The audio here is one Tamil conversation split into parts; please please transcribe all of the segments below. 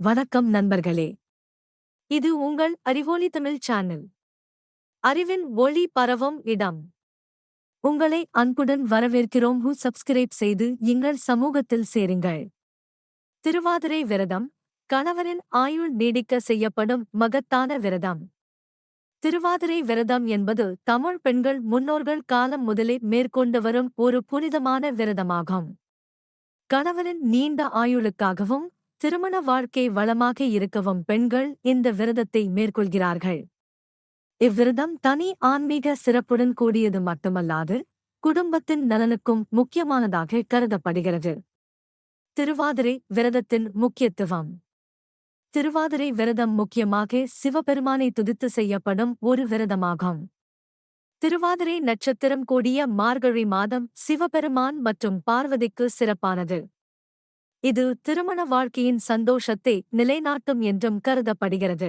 வணக்கம் நண்பர்களே. இது உங்கள் அறிவோலி தமிழ் சேனல் அறிவின் ஒளி பரவும் இடம். உங்களை அன்புடன் வரவேற்கிறோம். ஹூ சப்ஸ்கிரைப் செய்து எங்கள் சமூகத்தில் சேருங்கள். திருவாதிரை விரதம் கணவரின் ஆயுள் நீடிக்க செய்யப்படும் மகத்தான விரதம். திருவாதிரை விரதம் என்பது தமிழ் பெண்கள் முன்னோர்கள் காலம் முதலே மேற்கொண்டு வரும் ஒரு புனிதமான விரதமாகும். கணவனின் நீண்ட ஆயுளுக்காகவும் திருமண வாழ்க்கை வளமாக இருக்கவும் பெண்கள் இந்த விரதத்தை மேற்கொள்கிறார்கள். இவ்விரதம் தனி ஆன்மீக சிறப்புடன் கூடியது மட்டுமல்லாது குடும்பத்தின் நலனுக்கும் முக்கியமானதாக கருதப்படுகிறது. திருவாதிரை விரதத்தின் முக்கியத்துவம். திருவாதிரை விரதம் முக்கியமாக சிவபெருமானை துதித்து செய்யப்படும் ஒரு விரதமாகும். திருவாதிரை நட்சத்திரம் கூடிய மார்கழி மாதம் சிவபெருமான் மற்றும் பார்வதிக்கு சிறப்பானது. இது திருமண வாழ்க்கையின் சந்தோஷத்தை நிலைநாட்டும் என்றும் கருதப்படுகிறது.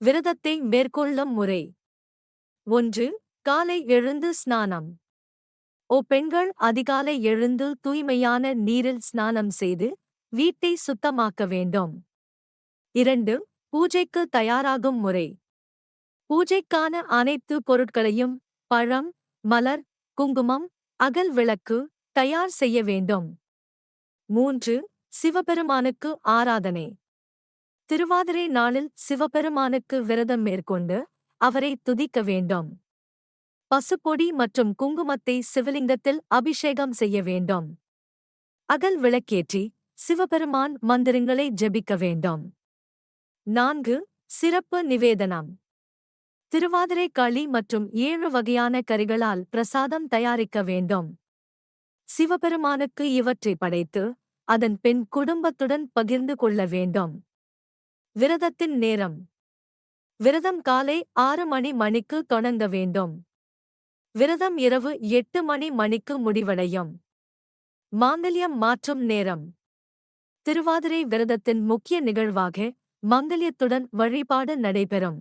விரதத்தை மேற்கொள்ளும் முறை. ஒன்று காலை எழுந்து ஸ்நானம். ஓ பெண்கள் அதிகாலை எழுந்து தூய்மையான நீரில் ஸ்நானம் செய்து வீட்டை சுத்தமாக்க வேண்டும். இரண்டு பூஜைக்கு தயாராகும் முறை. பூஜைக்கான அனைத்து பொருட்களையும் பழம் மலர் குங்குமம் அகல் விளக்கு தயார் செய்ய வேண்டும். மூன்று சிவபெருமானுக்கு ஆராதனை. திருவாதிரை நாளில் சிவபெருமானுக்கு விரதம் மேற்கொண்டு அவரை துதிக்க வேண்டும். பசுப்பொடி மற்றும் குங்குமத்தை சிவலிங்கத்தில் அபிஷேகம் செய்ய வேண்டும். அகல் விளக்கேற்றி சிவபெருமான் மந்திரங்களை ஜெபிக்க வேண்டும். நான்கு சிறப்பு நிவேதனம். திருவாதிரை களி மற்றும் ஏழு வகையான கறிகளால் பிரசாதம் தயாரிக்க வேண்டும். சிவபெருமானுக்கு இவற்றை படைத்து அதன் பின் குடும்பத்துடன் பகிர்ந்து கொள்ள வேண்டும். விரதத்தின் நேரம். விரதம் காலை ஆறு மணி மணிக்கு தொடங்க வேண்டும். விரதம் இரவு எட்டு மணி மணிக்கு முடிவடையும். மாங்கல்யம் மாற்றும் நேரம். திருவாதிரை விரதத்தின் முக்கிய நிகழ்வாக மங்கல்யத்துடன் வழிபாடு நடைபெறும்.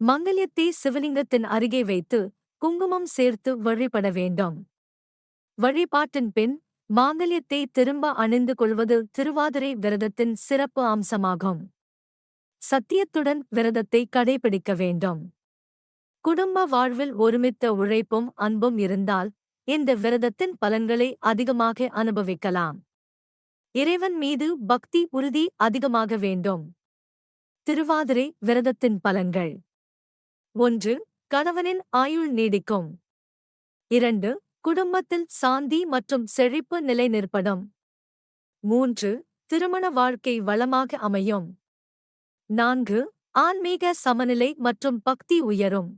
மங்கல்யத்தை சிவலிங்கத்தின் அருகே வைத்து குங்குமம் சேர்த்து வழிபட வேண்டும். வழிபாட்டின் பின் மாங்கல்யத்தை திரும்ப அணிந்து கொள்வது திருவாதிரை விரதத்தின் சிறப்பு அம்சமாகும். சத்தியத்துடன் விரதத்தை கடைபிடிக்க வேண்டும். குடும்ப வாழ்வில் ஒருமித்த உழைப்பும் அன்பும் இருந்தால் இந்த விரதத்தின் பலன்களை அதிகமாக அனுபவிக்கலாம். இறைவன் மீது பக்தி உறுதி அதிகமாக வேண்டும். திருவாதிரை விரதத்தின் பலன்கள். ஒன்று கணவனின் ஆயுள் நீடிக்கும். இரண்டு குடும்பத்தில் சாந்தி மற்றும் செழிப்பு நிலைநிற்படும். மூன்று திருமண வாழ்க்கை வளமாக அமையும். நான்கு ஆன்மீக சமநிலை மற்றும் பக்தி உயரும்.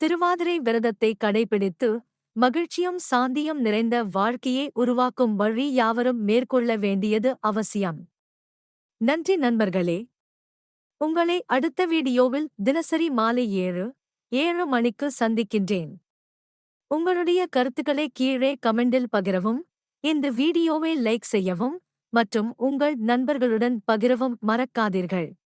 திருவாதிரை விரதத்தை கடைபிடித்து மகிழ்ச்சியும் சாந்தியும் நிறைந்த வாழ்க்கையை உருவாக்கும் வழி யாவரும் மேற்கொள்ள வேண்டியது அவசியம். நன்றி நண்பர்களே. உங்களை அடுத்த வீடியோவில் தினசரி மாலை ஏழு ஏழு மணிக்கு சந்திக்கின்றேன். உங்களுடைய கருத்துக்களை கீழே கமெண்டில் பகிரவும் இந்த வீடியோவை லைக் செய்யவும் மற்றும் உங்கள் நண்பர்களுடன் பகிரவும் மறக்காதீர்கள்.